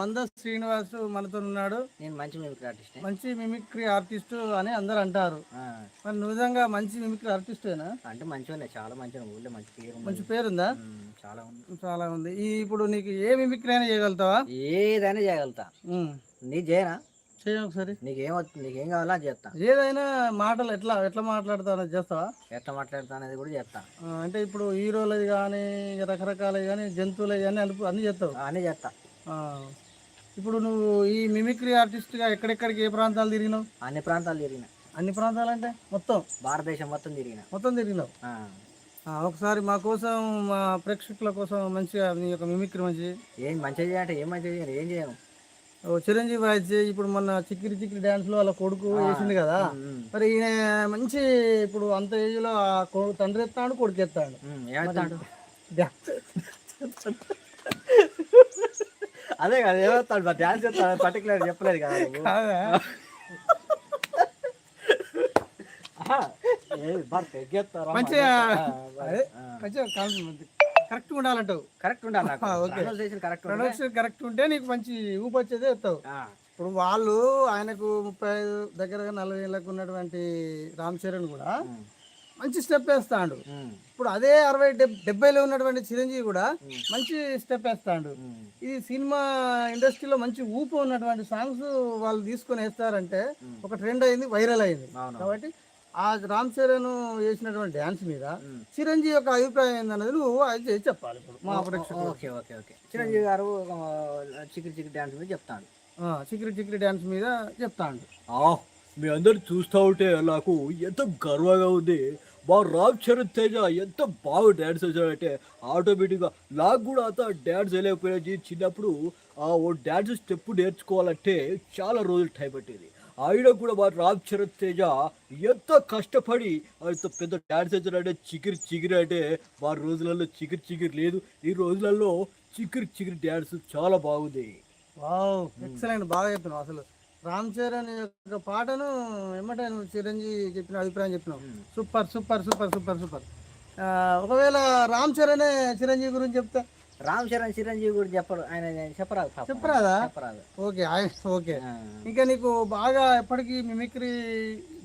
మంద శ్రీనివాస్ మనతో ఉన్నాడు. నేను మంచి మిమిక్రీ ఆర్టిస్ట్ మంచి మిమిక్రీ ఆర్టిస్ట్ అని అందరు అంటారు. మరి నువ్వు నిజంగా మంచి మిమిక్రీ ఆర్టిస్టేనా అంటే మంచిగా చాలా మంచిగా ఊళ్ళో మంచి పేరు. మంచి పేరుందా? చాలా ఉంది. చాలా ఉంది. ఈ ఇప్పుడు నీకు ఏ మిమిక్రీ అయినా చేయగలుగుతావా? ఏదైనా చేయగలుగుతా. నీ చేయనా? చేయ ఒకసారి. నీకేం వస్తుంది నీకేం కావాలో చేస్తా. ఏదైనా మాటలు ఎట్లా ఎట్లా మాట్లాడతావు అనేది చేస్తావా? ఎట్లా మాట్లాడతా అనేది కూడా చేస్తా. అంటే ఇప్పుడు హీరోలది కానీ రకరకాలవి కానీ జంతువులవి కానీ అన్ని అన్ని చేస్తావు? అన్నీ చేస్తా. ఇప్పుడు నువ్వు ఈ మిమిక్రీ ఆర్టిస్ట్గా ఎక్కడెక్కడికి ఏ ప్రాంతాలు తిరిగినావు? అన్ని ప్రాంతాలు తిరిగిన. అన్ని ప్రాంతాలు అంటే మొత్తం? భారతదేశం మొత్తం తిరిగిన. మొత్తం తిరిగినావు? ఒకసారి మా కోసం మా ప్రేక్షకుల కోసం మంచిగా నీ యొక్క మిమిక్రీ మంచి ఏం మంచిగా చేయాలంటే ఏం మంచిగా చేయాలి? ఏం చేయను? ఓ చిరంజీవి వాయిస్ ఇప్పుడు మొన్న చిక్కిరి చిక్కిరి డ్యాన్స్లో వాళ్ళ కొడుకు వేసింది కదా. మరి ఈయన మంచి ఇప్పుడు అంత ఏజ్లో ఆ కొడుకు తండ్రి ఎత్తాడు కొడుకు ఎత్తాడు. డ్యాన్స్ అదే కదా ఏమవుతాడు డ్యాన్స్ చేస్తాడు పర్టికులర్ చెప్పలేదు కదా కరెక్ట్ ఉండాలంటావు. కరెక్ట్ ఉండాలి. Pronunciation కరెక్ట్ ప్రొడక్షన్ కరెక్ట్ ఉంటే నీకు మంచి ఊపి వచ్చేదే ఆ, ఇప్పుడు వాళ్ళు ఆయనకు ముప్పై ఐదు దగ్గర నలభై ఏళ్ళకు ఉన్నటువంటి రామ్ చరణ్ కూడా మంచి స్టెప్ వేస్తాడు. ఇప్పుడు అదే అరవై డెబ్- డెబ్బైలో ఉన్నటువంటి చిరంజీవి కూడా మంచి స్టెప్ వేస్తాడు. ఈ సినిమా ఇండస్ట్రీలో మంచి ఊపు ఉన్నటువంటి సాంగ్స్ వాళ్ళు తీసుకొని వేస్తారంటే ఒక ట్రెండ్ అయింది వైరల్ అయింది. కాబట్టి ఆ రామ్ చరణ్ వేసినటువంటి డ్యాన్స్ మీద. చిరంజీవి యొక్క అభిప్రాయం ఏందన్నది నువ్వు అది చెప్పాలి ఇప్పుడు మా ప్రేక్షకులు ఓకే ఓకే ఓకే. చిరంజీవి గారు చికిరి చికిరి డ్యాన్స్ మీద చెప్తాను చిక్కిరి చిక్కిరి డ్యాన్స్ మీద చెప్తాడు. మీ అందరు చూస్తూ ఉంటే నాకు ఎంత గర్వంగా ఉంది. మా రామ్ చరణ్ తేజ ఎంత బాగా డ్యాన్స్ వేసాడంటే ఆటోమేటిక్గా నాకు కూడా అంత డ్యాన్స్ వేయలేకపోయినది చిన్నప్పుడు ఆ ఓ డ్యాన్స్ స్టెప్ నేర్చుకోవాలంటే చాలా రోజులు టైం పట్టేది. ఆయన కూడా మా రామ్ చరణ్ తేజ ఎంత కష్టపడి అంత పెద్ద డ్యాన్స్ వేసాడంటే చికిరి చికిరి అంటే మా రోజులలో చికిరి చికిరి లేదు. ఈ రోజులలో చికిరి చికిరి డ్యాన్స్ చాలా బాగుంది. వావ్ ఎక్సలెంట్ బాగా చెప్పినావు అసలు. రామ్ చరణ్ యొక్క పాటను ఏమంటే నువ్వు చిరంజీవి చెప్పిన అభిప్రాయం చెప్పినావు. Super super super super super. ఒకవేళ రామ్ చరణే చిరంజీవి గురించి చెప్తా రామ్ చరణ్ చిరంజీవి కూడా చెప్పరు ఆయన చెప్పరాదు పాపం. చెప్పరాదా? చెప్పరాదు. Okay okay. ఇంకా నీకు బాగా ఎప్పటికీ మిమిక్రీ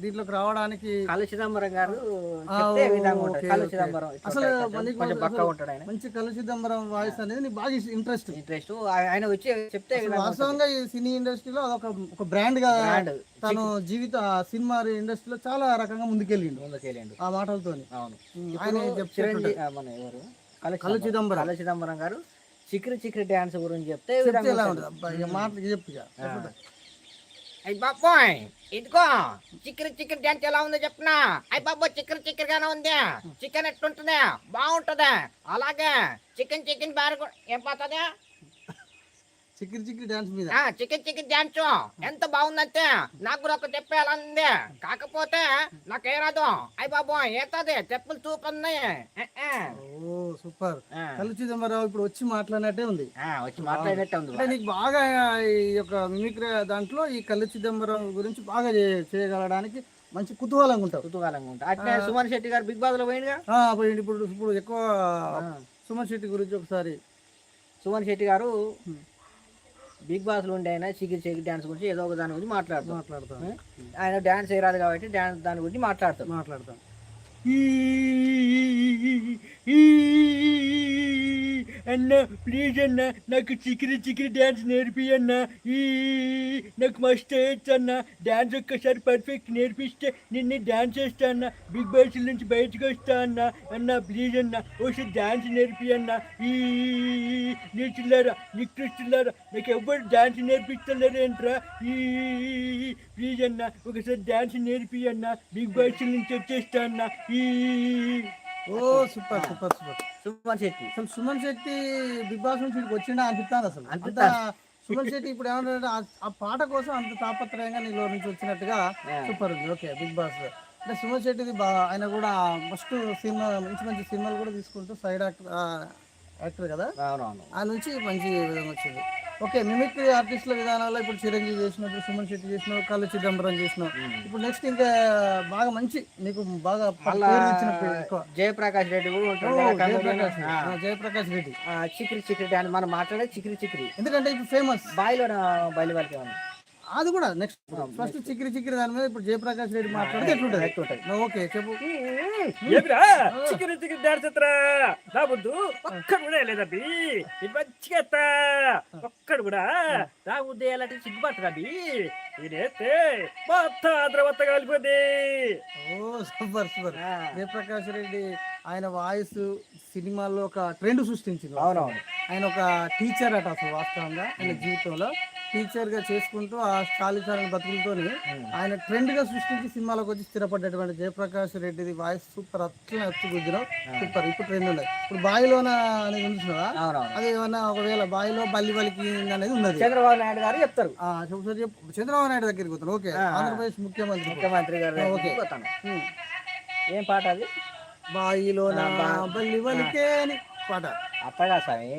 దీంట్లోకి రావడానికి కళ్ళు చిదంబరం గారు కళ్ళు. చిదంబరం అసలు మంచి కలు చిదంబరం వాయిస్ అనేది నీకు బాగా ఇంట్రెస్ట్. ఇంట్రెస్ట్ ఆయన వచ్చి చెప్తే. వాస్తవంగా ఈ సినీ ఇండస్ట్రీలో అదొక ఒక బ్రాండ్గా తను జీవిత సినిమా ఇండస్ట్రీలో చాలా రకంగా ముందుకెళ్ళిండు. ముందుకెళ్ళిండు. ఆ మాటలతోని. అవును. ఆయన చిరంజీవి మన ఎవరు? కళ్ళు చిదంబరం. కళ్ళు చిదంబరం గారు చిక్రి చిక్రి డ్యాన్స్ గురించి చెప్తే మాటలు చెప్పు. అయ్యి బాబోయ్ ఇదిగో చికెన్ చికెన్ డ్యాన్స్ ఎలా ఉందో చెప్పనా? అయ్యి బాబోయ్ చికెన్ చికెన్ గానే ఉంది. చికెన్ ఎట్లుంటుంది? బాగుంటది. అలాగే చికెన్ చికెన్ బార్ ఏం పోతుంది? డాన్స్ మీద. చికెన్ చికెన్ ఎంత బాగుందంటే నాకు కూడా ఒక చెప్పే అలా ఉంది కాకపోతే నాకే రాదు. అయ్యి బాబోయ్ ఏతది? చెప్పులు చూపున్నాయి. ఓ సూపర్. కళ్ళు చిదంబరం ఇప్పుడు వచ్చి మాట్లాడినట్టే ఉంది. వచ్చి మాట్లాడినట్టే ఉంది. నీకు బాగా ఈ యొక్క మిమిక్రీ దాంట్లో ఈ కళ్ళు చిదంబరం గురించి బాగా చేయగలడానికి మంచి కుతూహలంగా ఉంటావు. కుతూహలంగా ఉంటుంది అట్లే సుమన్ శెట్టి గారు బిగ్ బాస్లో పోయిందిగా పోయింది. ఇప్పుడు ఇప్పుడు ఎక్కువ సుమన్ శెట్టి గురించి ఒకసారి. సుమన్ శెట్టి గారు బిగ్ బాస్లో ఉండే ఆయన చికిరి చికిరి డ్యాన్స్ గురించి ఏదో ఒక దాని గురించి మాట్లాడుతాం. మాట్లాడతాను ఆయన డ్యాన్స్ చేయరాదు కాబట్టి డ్యాన్స్ దాని గురించి మాట్లాడతాం. మాట్లాడతాను అన్న ప్లీజ్ అన్న నాకు చికిరి చికిరి డ్యాన్స్ నేర్పి అన్న ఈ నాకు మస్తు వేయచ్చు అన్న. డ్యాన్స్ ఒక్కసారి పర్ఫెక్ట్ నేర్పిస్తే నిన్ను డ్యాన్స్ చేస్తా అన్న. బిగ్ బాస్ నుంచి బయటకు వస్తా అన్న. అన్న ప్లీజ్ అన్న ఒకసారి డ్యాన్స్ నేర్పి అన్న ఈ నీచులారా నికృష్టులారా నాకు ఎవ్వరు డ్యాన్స్ నేర్పిస్తలేరు ఏంట్రా? ఈ ప్లీజ్ అన్న ఒకసారి డ్యాన్స్ నేర్పి అన్న బిగ్ బాస్ నుంచి వచ్చేస్తా అన్న. ఈ ఓ super super super. Suman Shetty. అసలు సుమన్ శెట్టి బిగ్ బాస్ నుంచి ఇక్కడికి వచ్చిండా అనిపిస్తాను అసలు. అంత. సుమన్ శెట్టి ఇప్పుడు ఏమంటారంటే ఆ- పాట కోసం అంత తాపత్రయంగా నీలో నుంచి వచ్చినట్టుగా. సూపర్ ఉంది. Okay big boss. అంటే సుమన్ శెట్టిది బా ఆయన కూడా ఫస్ట్ సినిమా మంచి మంచి సినిమాలు కూడా తీసుకుంటూ సైడ్ యాక్టర్ యాక్టర్ కదా? అవునవును. ఆ నుంచి మంచి విధంగా వచ్చింది. ఓకే మిమిక్రీ ఆర్టిస్టుల విధానాల్లో ఇప్పుడు చిరంజీవి చేసినప్పుడు సుమన్ శెట్టి చేసినావు కళ్ళు చిదంబరం చేసినావు ఇప్పుడు నెక్స్ట్ ఇంకా బాగా మంచి నీకు బాగా జయప్రకాష్ రెడ్డి జయప్రకాష్ రెడ్డి. ఆ, చిక్రి చిక్రి డాన్స్ మనం మాట్లాడేది చిక్రి చిక్రి ఎందుకంటే ఇప్పుడు ఫేమస్ బాయిలో బయలు వాళ్ళకి అది కూడా నెక్స్ట్ ఫస్ట్ చిక్కిరి చిక్కిరి దాని మీద ఇప్పుడు జయప్రకాష్ రెడ్డి మాట్లాడితే ఎట్లుంటది? ఎట్లుంటది? ఓకే చెప్పు. ఏమిరా? చికెన్ డాన్స్ ఎత్తరా? నా బుద్ధు ఒక్కడు కూడా లేదబ్బి ఇది మంచిగా ఎత్తా. ఒక్కడు కూడా. నా బుద్ధి ఎలాంటి సిగ్గుపట్టరాబి ఇదేస్తే మొత్తం ఆంధ్ర మొత్తం కలిపోద్ది. ఓ సూపర్ సూపర్. జయప్రకాష్ రెడ్డి ఆయన వాయిస్ సినిమాల్లో ఒక ట్రెండ్ సృష్టించింది. అవునవును. ఆయన ఒక టీచర్ అట అసలు వాస్తవంగా ఆయన జీవితంలో. టీచర్గా చేసుకుంటూ ఆ చాలీచాలని బతుకులతోని ఆయన ట్రెండ్గా సృష్టించి సినిమాలకు వచ్చి స్థిరపడ్డటువంటి జయప్రకాష్ రెడ్డిది వాయిస్ సూపర్ అట్లా అచ్చు గుద్దినావు సూపర్. ఇప్పుడు ట్రెండ్ ఉన్నది. ఇప్పుడు బాయిలోన అనేది అవునవును. అది ఏమన్నా ఒకవేళ బాయిలో బల్లి బలికి అనేది ఉన్నది. చంద్రబాబు నాయుడు గారు చెప్తారు. చంద్రబాబు నాయుడు దగ్గరికి పోతాను. ఓకే. ఆంధ్రప్రదేశ్ ముఖ్యమంత్రి ముఖ్యమంత్రి గారు ఓకే. ఉమ్. ఏం పాట అది? బాయిలో నా ఆ, బా- బల్లి బలికే అని పాట. అప్పగా స్వామి.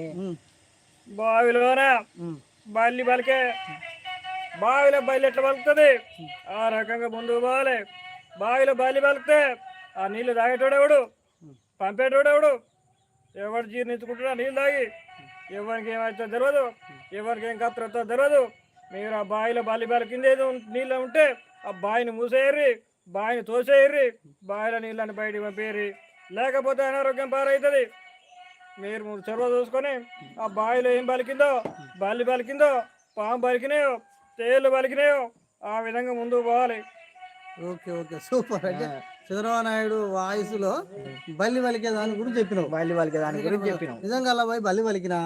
బావిలోన. బల్లి బలికే. బావిలో బయలు ఎట్లా బలుకుతుంది? ఆ రకంగా ముందుకు పోవాలి. బావిలో బల్లి బలికితే ఆ నీళ్ళు తాగేటోడెవడు పంపేటోడెవడు? ఎవడు జీర్ణించుకుంటున్నా నీళ్ళు తాగి? ఎవరికి ఏమైతే తెలియదు ఎవరికి ఏం కత్తిరతో తెలియదు మీరు ఆ బావిలో బలి బలికింది ఏదో నీళ్ళు ఉంటే ఆ బావిని మూసేయర్రి బావిని తోసేయర్రి బావిలో నీళ్ళని బయటికి పంపేయర్రి. లేకపోతే అనారోగ్యం పారవుతుంది మీరు మూడు చెరువు చూసుకొని ఆ బావిలో ఏం బలికిందో బల్లి బలికిందో పాము బలికినాయో తేళ్ళు బలికినాయో ఆ విధంగా ముందుకు పోవాలి. Okay okay. సూపర్. అంటే చంద్రబాబు నాయుడు వాయిస్లో బల్లి పలికే దాని గురించి చెప్పినావు. బయలు వాళ్ళకి దాని గురించి చెప్పినాం నిజంగా అలా పోయి బల్లి పలికినా.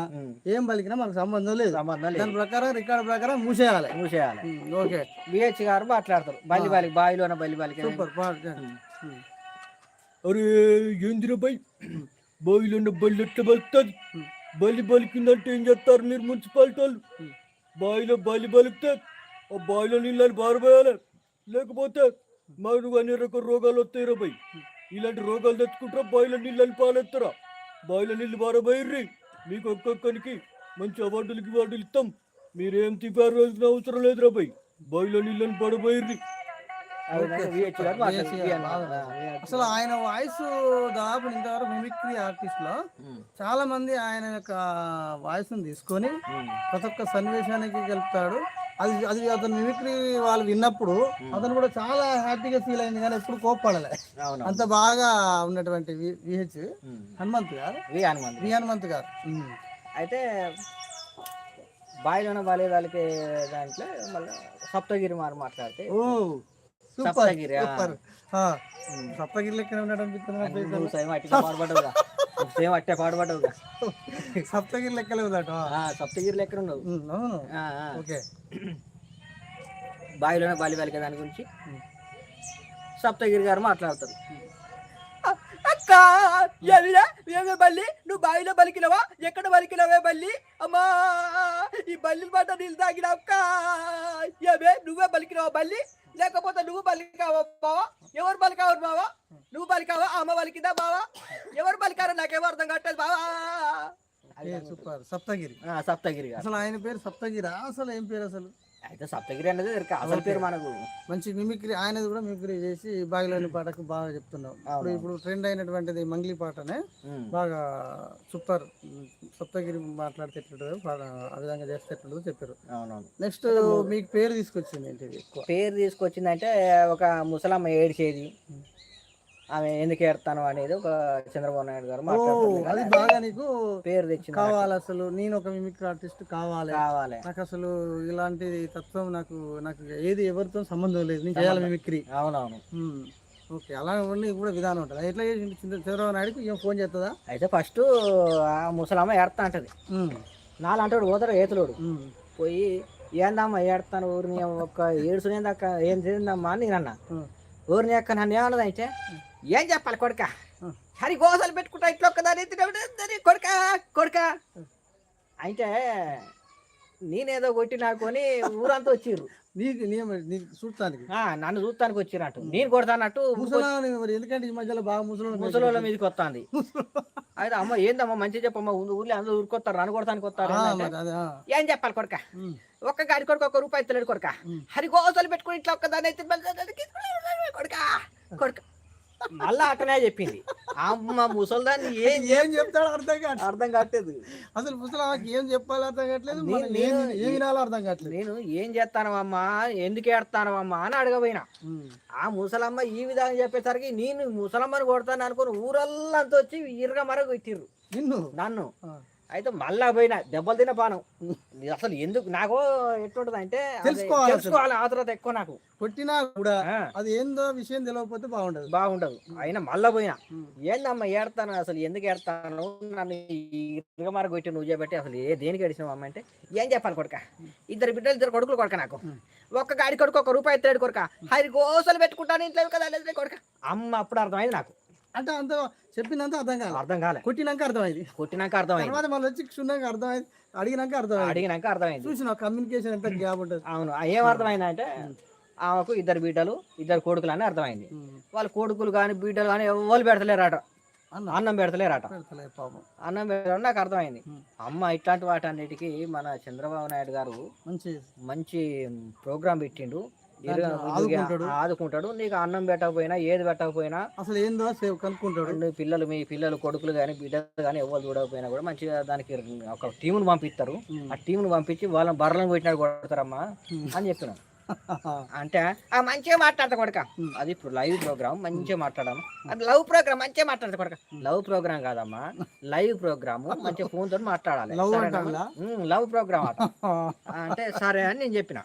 ఏం పలికినా మనకు సంబంధం లేదు. సంబంధం లేదు. దాని ప్రకారం రికార్డ్ ప్రకారం మూసేయాలి. మూసేయాలి. ఓకే. బిహెచ్ గారు మాట్లాడతారు. బల్లి బాలికి బావిలోన బల్లి బాలికి సూపర్. అరే ఉన్న బల్లి ఎట్లా బలుకుతుంది బలి బలికిందంటే ఏం చేస్తారు మీరు మున్సిపాలిటీ వాళ్ళు? బావిలో బలి బలికితే ఆ బావిలో నీళ్ళని బారబోయాలి. లేకపోతే మనకు అన్ని రకాల రోగాలు వస్తాయి రాబాయ్ ఇలాంటి రోగాలు తెచ్చుకుంటారా బావిలో నీళ్ళని పాలెత్తారా? బావిలో నీళ్ళు బారబోయిర్రి. మీకు ఒక్కొక్కరికి మంచి అవార్డులు గివార్డులు ఇస్తాం. మీరేం తిప్పాల్సిన అవసరం లేదు రాబాయ్ బావిలో నీళ్ళని పడబోయిర్రి. అసలు ఆయన వాయిస్ దాదాపు ఇంతవరకు మిమిక్రీ ఆర్టిస్ట్లో చాలా మంది ఆయన యొక్క వాయిస్ తీసుకొని ప్రతి ఒక్క సన్నివేశానికి గెలుపుతాడు. అది అది అతను మిమిక్రీ వాళ్ళు విన్నప్పుడు అతను కూడా చాలా హ్యాపీగా ఫీల్ అయింది కానీ ఎప్పుడు కోప్పడలే. అంత బాగా ఉన్నటువంటి విహెచ్ హనుమంత్ గారు. వి హనుమంత్ వి హనుమంత్ గారు. అయితే బావిలోన బాలి వాళ్ళకి దాంట్లో మళ్ళీ సప్తగిరి మారు మాట్లాడితే సప్తగిరి, సప్తగిరి లెక్కన ఉన్నాడు అనిపిస్తుంది నాకు అయితే. నువ్వు సేమ్ అట్టే పాడుపడవుగా సేమ్ అట్టే పాడుపడవుగా సప్తగిరి లెక్కలే ఉందట ఆ, సప్తగిరి లెక్క ఉన్నావు ఉమ్, అవును. ఆ, ఆ. ఓకే. బావిలోనే బాలి వాళ్ళకి దాని గురించి సప్తగిరి గారు మాట్లాడతారు. అక్క ఏమిరా? ఏమే బల్లి? నువ్వు బావిలో బలికినవా? ఎక్కడ బలికినవే బల్లి? అమ్మా ఈ బల్లి మాట నీళ్ళు తాగిన అక్క. ఏమే నువ్వే బలికినవా బల్లి? లేకపోతే నువ్వు బలికావా బావా? ఎవరు బలికావరు బావా? నువ్వు బలికావా? అమ్మ బలికిందా బావా? ఎవరు బలికారో నాకేమో అర్థం కావట్లేదు బావా. ఏ, సూపర్. సప్తగిరి. ఆ, సప్తగిరి గారు. అసలు ఆయన పేరు సప్తగిరి? అసలు ఏం పేరు అసలు? అయితే సప్తగిరి అనేది దొరక అసలు పేరు మనకు. మంచి మిమిక్రీ ఆయనది కూడా మిమిక్రీ చేసి బాగిలోని పాటకు బాగా చెప్తున్నాం. ఇప్పుడు ఇప్పుడు ట్రెండ్ అయినటువంటిది మంగ్లీ పాటనే. బాగా సూపర్ సప్తగిరి మాట్లాడితే ఎట్లుంటుందో ఆ విధంగా చేస్తే ఎట్లుంటుందో చెప్పారు. నెక్స్ట్ మీకు పేరు తీసుకొచ్చింది ఏంటిది పేరు తీసుకొచ్చిందంటే ఒక ముసలమ్మ ఏడ్చేది. ఆమె ఎందుకు ఏడతాను అనేది ఒక చంద్రబాబు నాయుడు గారు అది. బాగా నీకు పేరు తెచ్చింది కావాలి అసలు. నేను ఒక మిమిక్రీ ఆర్టిస్ట్ కావాలి. కావాలి. నాకు అసలు ఇలాంటి తత్వం నాకు నాకు ఏది ఎవరితో సంబంధం లేదు. నేను చేయాలి మిమిక్రీ అవునవును. ఓకే అలా ఉండి కూడా విధానం ఉంటుంది. ఎట్లా చంద్రబాబు నాయుడుకి? ఏం ఫోన్ చేస్తుందా అయితే ఫస్ట్ ఆ ముసలమ్మ ఏడతా అంటది. నాలంటాడు పోతాడు ఏతులోడు. పోయి ఏందమ్మా ఏడతాను ఊరిని ఒక్క ఏడుసునేందాక ఏం చేసిందమ్మా అని నేను అన్నా. ఊరిని అక్క నన్ను ఏమన్నది అయితే? ఏం చెప్పాలి కొడుక? హరి గోసలు పెట్టుకుంటా ఇట్లా ఒక్కదాని కొడుక కొడుక. అయితే నేనేదో కొట్టి నాకొని ఊరంతా వచ్చిర్రు. నీకు నీ నీకు చూడటానికి. ఆ, నన్ను చూస్తానికి వచ్చిరట్టు నేను కొడతానట్టు ఎందుకంటే ఈ మధ్యలో బాగా ముసలి ముసలోళ్ళ మీదకి వస్తుంది. అయితే అమ్మ ఏందమ్మా మంచి చెప్పమ్మా ఊర్లో అందరూ ఊరుకొస్తారు నన్ను కొడతానికి వస్తారు. ఏం చెప్పాలి కొడక. ఒక్క గాడి కొడుకు ఒక రూపాయి తెలియదు కొడక. హరి గోసలు పెట్టుకుని ఇట్లా ఒక్కదాన్ని అయితే కొడక కొడక. మళ్ళా అట్టనే చెప్పింది. అమ్మ ముసల్దాన్ని ఏం ఏం చెప్తాడో అర్థం కాదు అర్థం కావట్లేదు. అసలు ముసలాకి ఏం చెప్పాలో అర్థం కావట్లేదు. నేను- ఏం వినాలో అర్థం కావట్లేదు. నేను ఏం చేస్తానమ్మా ఎందుకు ఏడతానమ్మా అని అడగపోయినా ఉమ్. ఆ ముసలమ్మ ఈ విధంగా చెప్పేసరికి నేను ముసలమ్మని కొడతాను అనుకుని ఊరల్లంతా వచ్చి ఇరగ మరగ కొట్టిర్రు. నిన్ను? నన్ను. అయితే మళ్ళా పోయినా దెబ్బలు తిన పానం. అసలు ఎందుకు నాకు ఎట్లుంటది అంటే తెలుసుకోవాలి ఆ తర్వాత ఎక్కువ నాకు. కొట్టినా కూడా అది ఏందో విషయం తెలియకపోతే బాగుండదు. బాగుండదు. అయినా మళ్ళా పోయినా. ఏందమ్మా ఏడతాను అసలు ఎందుకు ఏడతాను? నన్ను ఇరగమార కొట్టి నువ్వు చేయబట్టి అసలు ఏ దేనికి ఏడిచినావు అమ్మ అంటే ఏం చెప్పాలి కొడుక? ఇద్దరు బిడ్డలు ఇద్దరు కొడుకులు కొడుక నాకు. ఒక్క గాడి కొడుకు ఒక రూపాయి ఎత్తాడు కొడుక. హరి గోసలు పెట్టుకుంటాను ఇంట్లో కదా కొడుక. అమ్మ అప్పుడు అర్థమైంది నాకు. అంటే అంత చెప్పినంత అర్థం కాదు అర్థం కాలే. కొట్టినాక అర్థమైంది. కొట్టినాక అర్థమైంది. తర్వాత మళ్ళీ వచ్చి క్షుణ్ణంగా అర్థమైంది అడిగినాక అర్థమైంది. అడిగినాక అర్థమైంది. చూసిన కమ్యూనికేషన్ ఎంత గ్యాప్ ఉంటుంది. అవును ఏం అర్థమైందంటే ఆమెకు ఇద్దరు బిడ్డలు ఇద్దరు కొడుకులు అని అర్థమైంది వాళ్ళ కొడుకులు కానీ బిడ్డలు కానీ ఎవరు పెడతలేరట? అన్న. అన్నం పెడతలేరట. అన్నం పెట్టడం నాకు అర్థమైంది. అమ్మ ఇట్లాంటి వాటన్నిటికీ మన చంద్రబాబు నాయుడు గారు మంచి మంచి ప్రోగ్రాం పెట్టిండు. ఆదుకుంటాడు. నీకు అన్నం పెట్టకపోయినా ఏది పెట్టకపోయినా అసలు ఏందో సేవ్ కనుక్కుంటాడు పిల్లలు మీ పిల్లలు కొడుకులు కానీ బిడ్డలు కానీ ఎవరు చూడకపోయినా కూడా మంచిగా దానికి ఒక టీమును పంపిస్తారు. ఆ టీమును పంపించి వాళ్ళని బర్రెలను కొట్టినాడు కొడతారమ్మా. అని చెప్తున్నాను అంటే ఆ మంచిగా మాట్లాడతా కొడక. అది ఇప్పుడు లైవ్ ప్రోగ్రామ్ మంచిగా మాట్లాడాము అది లవ్ ప్రోగ్రామ్ మంచిగా మాట్లాడతా కొడక. లవ్ ప్రోగ్రామ్ కాదమ్మా లైవ్ ప్రోగ్రామ్ మంచిగా ఫోన్ తోటి మాట్లాడాలి. లవ్ ప్రోగ్రామ్ అంటే. సరే అని నేను చెప్పిన.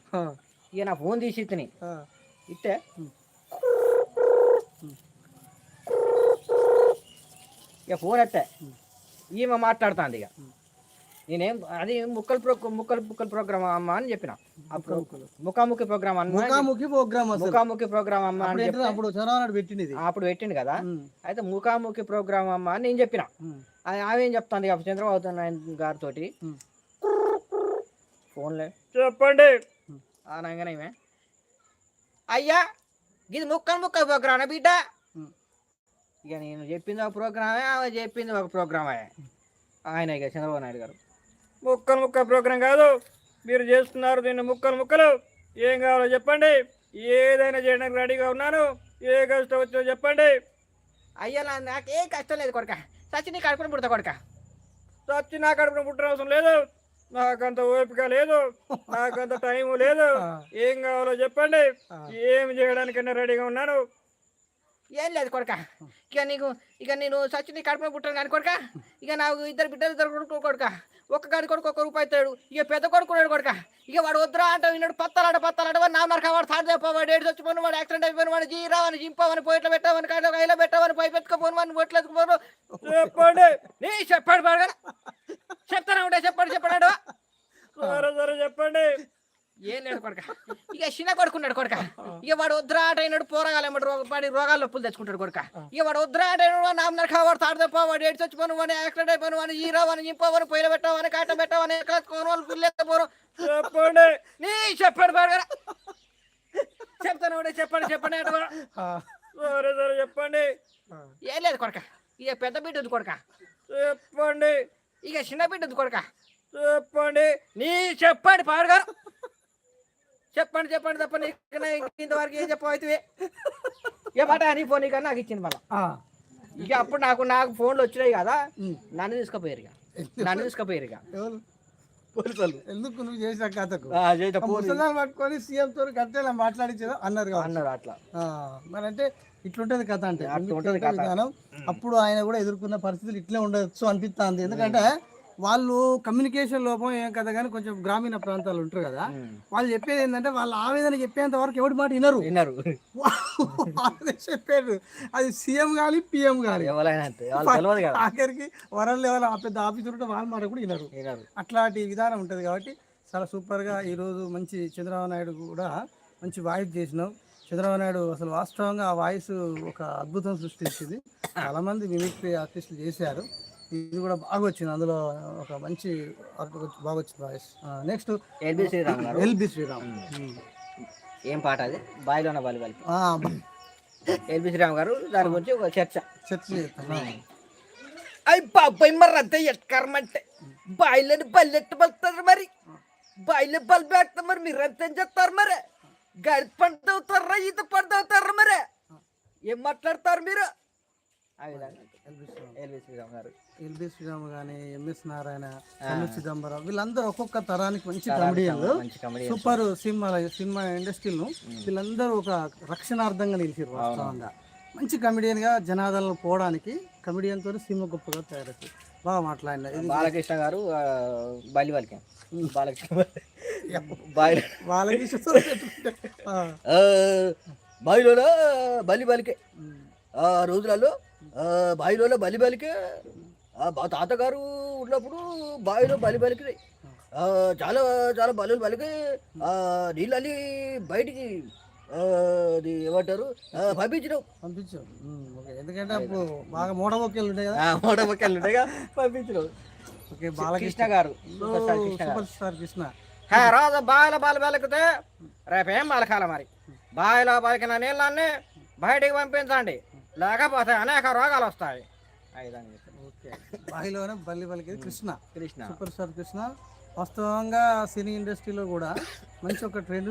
ఇక నా ఫోన్ తీసి ఇత్తని. ఇస్తే ఇక ఫోన్ ఎత్తే. ఈమె మాట్లాడుతుంది ఇక. నేనేం అది ముక్కలు ప్రో ముక్కలు ముక్కలు ప్రోగ్రామ్ అమ్మా అని చెప్పిన. అప్పుడు ముఖాముఖి ప్రోగ్రామ్ అన్న ముఖాముఖి ప్రోగ్రామ్ ముఖాముఖి ప్రోగ్రామ్ అమ్మా అప్పుడు అని అప్పుడు పెట్టింది అప్పుడు పెట్టిండు కదా. అయితే ముఖాముఖి ప్రోగ్రామ్ అమ్మా అని నేను చెప్పిన. ఆమె ఏం చెప్తాంది ఇక? చంద్రబాబు నాయుడు గారితో. ఫోన్లే. చెప్పండి. అనగానే ఈమె, అయ్యా ఇది ముక్కలు ముక్కలు ప్రోగ్రామ్ బిడ్డ. ఇక నేను చెప్పింది ఒక ప్రోగ్రామే ఆమె చెప్పింది ఒక ప్రోగ్రామే ఆయన ఇక చంద్రబాబు నాయుడు గారు ముక్కలు ముక్కలు ప్రోగ్రాం కాదు మీరు చేస్తున్నారు దీన్ని ముక్కలు ముక్కలు ఏం కావాలో చెప్పండి ఏదైనా చేయడానికి రెడీగా ఉన్నాను ఏ కష్టం వచ్చో చెప్పండి అయ్యా నాకేం కష్టం లేదు కొడక సచి నీ కడుపున పుడతా కొడక చచ్చి నా కడుపున పుట్టిన అవసరం లేదు నాకంత ఓపిక లేదు నాకంత టైం లేదు. ఏం కావాలో చెప్పండి. ఏం చేయడానికైనా రెడీగా ఉన్నాను. ఏం లేదు కొడక. ఇక నీకు ఇక నేను సచి నీ కడుపున పుట్టాను కానీ కొడక ఇక నాకు ఇద్దరు బిడ్డలు ఇద్దరు కొడుకు కొడక. ఒక్క గాడి కొడుకు ఒక రూపాయి ఇస్తాడు. ఇక పెద్ద కొడుకు ఉన్నాడు కొడక. ఇక వాడు వద్దురా అంట విన్నాడు పత్తలాడ పత్తలాడ వాడు నా నరక వాడు తాడు చెప్పవాడు ఏడు చచ్చిపోయిన వాడు యాక్సిడెంట్ అయిపోయిన వాడు జీరావని చింపవని పోయిట్లో పెట్టావని కాయలో కైలో పెట్టావని పై పెట్టుకోపోను వాడిని బొట్లు ఎత్తుకుపోను చెప్పండి. నీ చెప్పాడు బాగా చెప్తానే ఉంటే చెప్పాడు చెప్పాడు సరే సరే చెప్పండి ఏం లేడు కొడక ఇక చిన్న కొడుకున్నాడు కొడక. ఇక వాడు వద్దురా ఆట అయినాడు పోరగాలేమడు వాడి రోగాలు నొప్పులు తెచ్చుకుంటాడు కొడక. ఇక వాడు వద్దురా ఆట అయినాడు నామనర్ కావాడు తాడు తప్ప వాడు ఏడు చచ్చిపోను వాడిని యాక్సిడెంట్ అయిపోను వాడిని ఈరావని ఇంపవని పొయ్యిలో పెట్టావని కాట పెట్టావని ఎక్కడ వాళ్ళు ఎత్తపోరు చెప్పండి. నీ చెప్పాడు బాగా చెప్తాను చెప్పండి చెప్పండి అంటే. సరే సరే చెప్పండి. ఏం లేదు కొడక. ఇక పెద్ద బిడ్డ ఉంది కొడక. చెప్పండి. ఇక చిన్న బిడ్డ ఉంది కొడక. చెప్పండి. నీ చెప్పండి పాడు గారు. చెప్పండి చెప్పండి తప్పని ఇంతవరకు ఏం చెప్పవుతుంది ఏ మాట అని ఫోన్ ఇక నాకు ఇచ్చింది మళ్ళీ. ఆ. ఇక అప్పుడు నాకు నాకు ఫోన్లు వచ్చినాయి కదా. నన్ను తీసుకుపోయారు ఇక. నన్ను తీసుకుపోయారు ఇక. పోలీసులు. ఎందుకు నువ్వు చేసిన కథకు? చేత ఫోన్ ముసలాన్ని పట్టుకొని సీఎం తో కట్టేలా మాట్లాడించారు అన్నారు. అన్నారు అట్లా. ఆ మరి అంటే ఇట్లుంటది కథ అంటే. అట్లా ఉంటది ఎందుకంటే కథ. విధానం? అప్పుడు ఆయన కూడా ఎదుర్కొన్న పరిస్థితులు ఇట్లే ఉండొచ్చు అనిపిస్తుంది ఎందుకంటే వాళ్ళు కమ్యూనికేషన్ లోపం ఏం కదా కానీ కొంచెం గ్రామీణ ప్రాంతాలు ఉంటారు కదా వాళ్ళు చెప్పేది ఏంటంటే వాళ్ళ ఆవేదన చెప్పేంత వరకు ఎవరి మాట వినరు. విన్నారు వాళ్ళే చెప్పారు అది సీఎం కానీ పిఎం కానీ ఆఖరికి వరల్ లెవెల్ పెద్ద ఆఫీసర్ ఉంటే వాళ్ళ మాట కూడా వినరు. వినరు. అట్లాంటి విధానం ఉంటుంది కాబట్టి చాలా సూపర్గా ఈరోజు మంచి చంద్రబాబు నాయుడు కూడా మంచి వాయిస్ చేసినావు చంద్రబాబు నాయుడు అసలు వాస్తవంగా ఆ వాయిస్ ఒక అద్భుతం సృష్టించింది. చాలామంది మిమిక్రీ ఆర్టిస్టులు చేశారు. ఇది కూడా బాగా వచ్చింది అందులో ఒక మంచి బాగా వచ్చింది voice next LB Sriram LB Sriram. ఏం పాట అది? బాయిలోన బాలి బాలి. ఆ, బ- ఎల్బి శ్రీరామ్ గారు దాని గురించి ఒక చర్చ. చర్చ అయ్యి బాబాయ్ మరి అంతే ఎట్కరమంటే. బాయిలని బల్లెట్టు బలుతారు మరి. బాయిలో బల్ పెడతారు మరి. మీరు అంత ఏం చెప్తారు మరి? గడి పంట అవుతారా ఈత పంట అవుతారా మరి? ఏం మాట్లాడతారు మీరు? ఆ విధంగా. ఎల్బి శ్రీరామ్ గారు. ఎల్బి శ్రీరామ్ కానీ ఎంఎస్ నారాయణ చిదంబరం వీళ్ళందరూ ఒక్కొక్క తరానికి మంచి కమెడియన్లు comedy సూపర్ సినిమా సినిమా ఇండస్ట్రీలో వీళ్ళందరూ ఒక రక్షణార్థంగా నిలిచారు వాస్తవంగా. మంచి కమెడియన్గా జనాదరణ పోవడానికి కమెడియన్తో సినిమా గొప్పగా తయారవుతుంది బాగా మాట్లాడిన బాలకృష్ణ గారు ఆ, బలి బలికే బాలకృష్ణ బాయిలో ఆ, బావిలోన బలి బలికే ఆ రోజులలో బావిలోన బలి బలికే మా తాతగారు ఉన్నప్పుడు బావిలో బలి బలికి ఆ, చాలా చాలా బలు బలికి ఆ, నీళ్ళని బయటికి అది ఏమంటారు? పంపించినాం. పంపించు ఎందుకంటే అప్పుడు బాగా మూడబొక్కలు ఉంటాయి కదా. మూడమక్కలు ఉండగా పంపించినాం. Okay Balakrishna. Krishna garu super star Krishna హే రాజు బావిలో బాలి బలికితే రేపేం బలకాల మరి? బావిలో బలికిన నీళ్ళన్ని బయటికి పంపించండి. లేకపోతే అనేక రోగాలు వస్తాయి. ఓకే బావిలోనే బల్లి పలికేది Krishna. Krishna. Super star Krishna. వాస్తవంగా సినీ ఇండస్ట్రీలో కూడా మంచి ఒక ట్రెండ్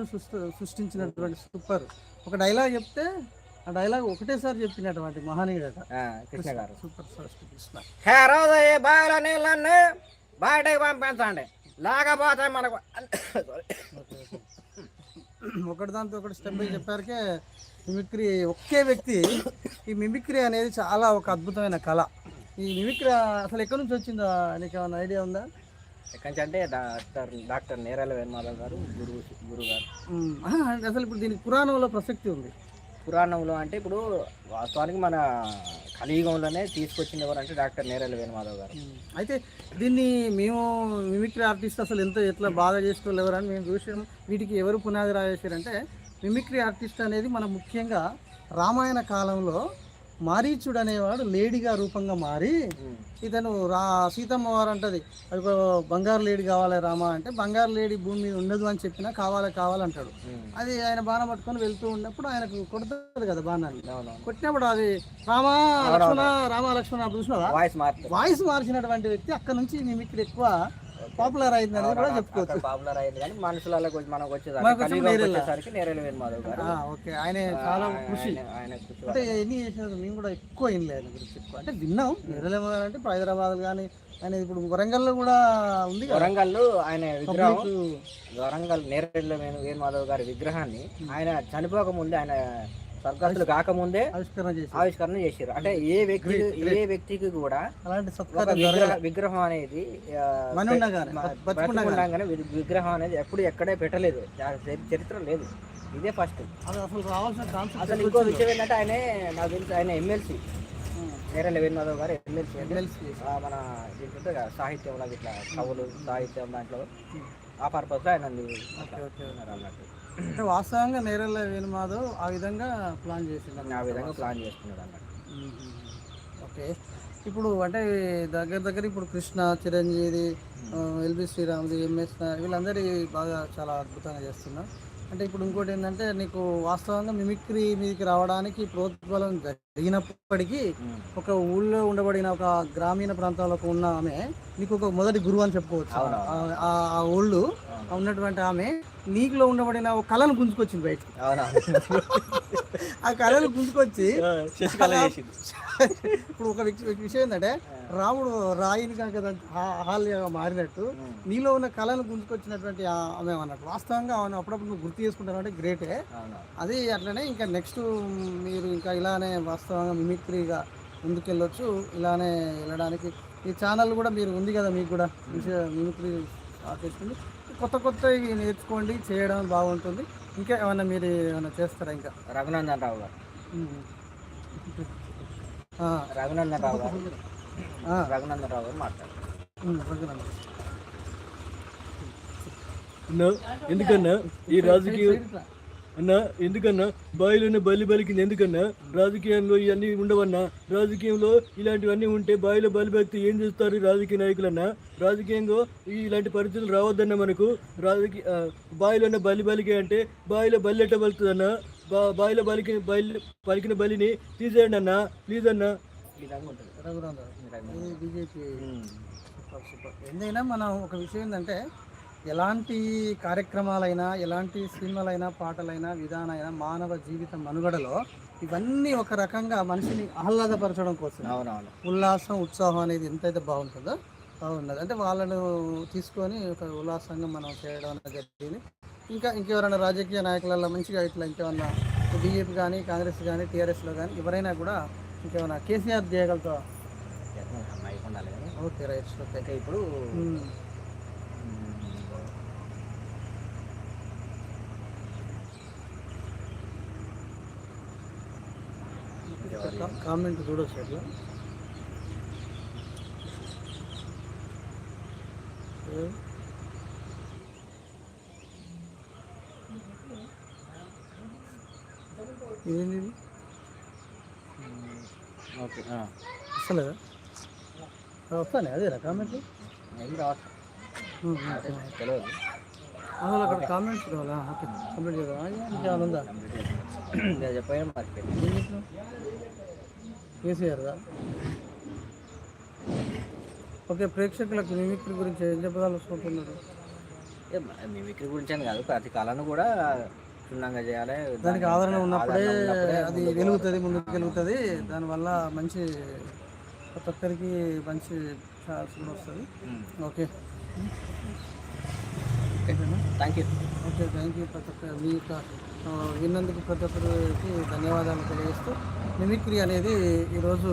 సృష్టించినటువంటి సూపర్. ఒక డైలాగ్ చెప్తే ఆ డైలాగ్ ఒకటేసారి చెప్పినటువంటి మహనీయుడట కృష్ణ గారు. Super star Krishna. హే రోజు ఈ బావిలో నీళ్ళన్ని బయటికి పంపించండి. లేకపోతే మనకు. ఒకటి దాంతో ఒకటి స్టెప్ బై చెప్పారికే మిమిక్రీ ఒకే వ్యక్తి ఈ మిమిక్రీ అనేది చాలా ఒక అద్భుతమైన కళ. ఈ మిమిక్రీ అసలు ఎక్కడి నుంచి వచ్చిందో? నీకు ఏమైనా ఐడియా ఉందా? ఎక్కడి నుంచి అంటే డాక్టర్ డాక్టర్ నేరాల వేణుమాధవ్ గారు గురువు గురువు గారు. అంటే అసలు ఇప్పుడు దీనికి పురాణంలో ప్రసక్తి ఉంది. పురాణంలో అంటే ఇప్పుడు వాస్తవానికి మన కలియుగంలోనే తీసుకొచ్చింది ఎవరంటే డాక్టర్ నేరాల వేణుమాధవ్ గారు. అయితే దీన్ని మేము మిమిక్రీ ఆర్టిస్ట్ అసలు ఎంత ఎట్లా బాగా చేసుకోవాలి ఎవరని మేము చూసాము వీటికి ఎవరు పునాది రాసేసారంటే మిమిక్రీ ఆర్టిస్ట్ అనేది మన ముఖ్యంగా రామాయణ కాలంలో మారీచుడు అనేవాడు లేడీగా రూపంగా మారి ఇతను రా సీతమ్మ వారు అంటది. అది బంగారు లేడీ కావాలి రామా అంటే బంగారు లేడీ భూమి మీద ఉండదు అని చెప్పినా కావాలి కావాలంటాడు అది ఆయన బాణం పట్టుకొని వెళ్తూ ఉన్నప్పుడు ఆయనకు కొడుతుంది కదా బాణాన్ని. కొట్టినప్పుడు అది రామా లక్ష్మణ రామా లక్ష్మణ మారుతుంది వాయిస్ మార్చినటువంటి వ్యక్తి అక్కడ నుంచి మిమిక్రీ ఎక్కువ పాపులర్ అయింది అనేది కూడా చెప్పుకోవచ్చు. పాపులర్ అయింది కానీ మనుషులలో మనకు వచ్చేసరికి నేరేల వేణుమాధవ్ గారు. ఓకే. ఆయన చాలా కృషి. ఆయన- అంటే ఎన్ని చేసినారు మేము కూడా ఎక్కువ ఆయన గురించి ఎక్కువ. అంటే విన్నాం. నిరలేమో అంటే హైదరాబాద్ కానీ ఆయన ఇప్పుడు వరంగల్లో కూడా ఉంది కదా. వరంగల్లో ఆయన విగ్రహం వరంగల్ నేరేళ్ళ వేణు వేణుమాధవ్ గారి విగ్రహాన్ని ఆయన చనిపోక ముందే ఆయన స్వర్గస్థులు కాకముందే ఆవిష్కరణ చేసి ఆవిష్కరణ చేశారు. అంటే ఏ వ్యక్తి ఏ వ్యక్తికి కూడా అలాంటి విగ్రహ అనేది ఉండగానే విగ్రహం అనేది ఎప్పుడు ఎక్కడే పెట్టలేదు. చరిత్ర లేదు. ఇదే ఫస్ట్ అసలు రావాల్సిన అసలు కాన్సెప్ట్ ఇంకో విషయం ఏంటంటే ఆయన నాకు తెలిసి ఆయన ఎమ్మెల్సీ నేరేళ్ళ వేణుమాధవ్ గారు ఎమ్మెల్సీ ఆ, మన ఏంటంటే సాహిత్యంలో ఇట్లా కవులు సాహిత్యం దాంట్లో ఆ పర్పస్ ఆయన అన్నట్టు. అంటే వాస్తవంగా నేరెళ్ళ వేణుమాధవ్ ఆ విధంగా ప్లాన్ చేసిండు ఆ విధంగా ప్లాన్ చేసుకున్నాడు అన్నట్టు ఓకే. ఇప్పుడు అంటే దగ్గర దగ్గర ఇప్పుడు కృష్ణ చిరంజీవి ఎల్బి శ్రీరామ్ది ఎంఎస్ వీళ్ళందరి బాగా చాలా అద్భుతంగా చేస్తున్నారు. అంటే ఇప్పుడు ఇంకోటి ఏంటంటే నీకు వాస్తవంగా మిమిక్రీ మీదకి రావడానికి ప్రోత్బలం జరిగినప్పటికీ ఒక ఊళ్ళో ఉండబడిన ఒక గ్రామీణ ప్రాంతాల్లో ఉన్న ఆమె నీకు ఒక మొదటి గురువు అని చెప్పుకోవచ్చు. ఆ ఊళ్ళు ఉన్నటువంటి ఆమె నీకులో ఉండబడిన ఒక కళను గుంజుకొచ్చింది బయటకు. అవునా? ఆ కళను గుంజుకొచ్చి ఇప్పుడు ఒక విష- ఒక విషయం ఏంటంటే రాముడు రాయిని కనుక హాల్గా మారినట్టు నీలో ఉన్న కళను గుంజుకొచ్చినటువంటి ఆమె అన్నట్టు. వాస్తవంగా ఆమెను అప్పుడప్పుడు నువ్వు గుర్తు చేసుకుంటానంటే గ్రేటే. అవునా? అది అట్లనే ఇంకా నెక్స్ట్ మీరు ఇంకా ఇలానే వాస్తవంగా మిమిక్రీగా ముందుకెళ్ళొచ్చు ఇలానే వెళ్ళడానికి. ఈ ఛానల్ కూడా మీరు ఉంది కదా మీకు కూడా. మిమిక్రీ ఆపేస్తుంది కొత్త కొత్త నేర్చుకోండి చేయడం బాగుంటుంది. ఇంకా ఏమన్నా మీరు ఏమైనా చేస్తారా ఇంకా? రఘునందన్ రావు గారు. ఆ, రఘునందన్ రావు గారు. ఆ, రఘునందన్ రావు గారు మాట్లాడారు. ఎందుకన్నా? ఈ రాజకీయ అన్నా ఎందుకన్నా? బావిలోనే బలి బలికింది ఎందుకన్నా? రాజకీయంలో ఇవన్నీ ఉండవన్నా? రాజకీయంలో ఇలాంటివన్నీ ఉంటే బావిలో బలి బలితే ఏం చేస్తారు రాజకీయ నాయకులన్నా? రాజకీయంలో ఈ- ఇలాంటి పరిస్థితులు రావద్దన్న మనకు? రాజకీయ బావిలోనే బలి బలికే అంటే బావిలో బలి ఎట్ట బలుతుందన్నా బా బావిలో బలికి బలి పలికిన బలిని తీసేయండి అన్నా. ప్లీజ్ అన్నా. బీజేపీ మనం ఒక విషయం ఏంటంటే ఎలాంటి కార్యక్రమాలైనా ఎలాంటి సినిమాలైనా పాటలైనా విధానైనా మానవ జీవిత మనుగడలో ఇవన్నీ ఒక రకంగా మనిషిని ఆహ్లాదపరచడం కోసం అవునవును. ఉల్లాసం ఉత్సాహం అనేది ఎంతైతే బాగుంటుందో బాగున్నది అంటే వాళ్ళను తీసుకొని ఒక ఉల్లాసంగా మనం చేయడం అనేది జరిగింది. ఇంకా ఇంకెవరైనా రాజకీయ నాయకులలో మంచిగా ఇట్లా ఇంకేమన్నా బీజేపీ కానీ కాంగ్రెస్ కానీ టీఆర్ఎస్లో కానీ ఎవరైనా కూడా ఇంకేమైనా కేసీఆర్ కానీ ఓకే రైట్. ఓకే ఇప్పుడు కామెంట్ చూడొచ్చు అట్లా ఏ? ఇదేంది ఇది? ఓకే వస్తలేదా? వస్తానే అదేనా కామెంట్ తెలియదు అందులో అక్కడ కామెంట్స్ కావాలా కంప్లీట్ చేద్దాం ఇంకేమైనా ఉందా? నేను చెప్పాను చెప్పినావు కేసీఆర్దా ఓకే ప్రేక్షకులకు మిమిక్రీ గురించి ఏం చెప్పదలుచుకుంటున్నారు? మిమిక్రీ గురించి అని కాదు ప్రతి కళను కూడా క్షుణ్ణంగా చేయాలి. దానికి ఆదరణ ఉన్నప్పుడే అది వెలుగుతుంది ముందుకు వెలుగుతుంది దానివల్ల మంచి ప్రతి ఒక్కరికి మంచి వస్తుంది. Okay. Thank you. Okay thank you ప్రతి ఒక్క మీ యొక్క విన్నందుకు ప్రతి ఒక్కరికి ధన్యవాదాలు తెలియజేస్తూ మిమిక్రీ అనేది ఈరోజు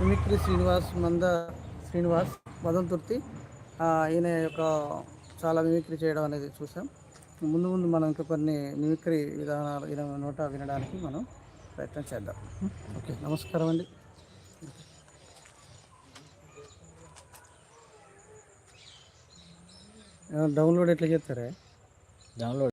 మిమిక్రీ శ్రీనివాస్ మంద శ్రీనివాస్ మదంతుర్తి ఈయన యొక్క చాలా మిమిక్రీ చేయడం అనేది చూసాం. ముందు ముందు మనం ఇంకా కొన్ని మిమిక్రీ విధానాలు ఈయన నోట వినడానికి మనం ప్రయత్నం చేద్దాం. ఓకే నమస్కారం అండి. డౌన్లోడ్ ఎట్లా చేస్తారా? డౌన్లోడ్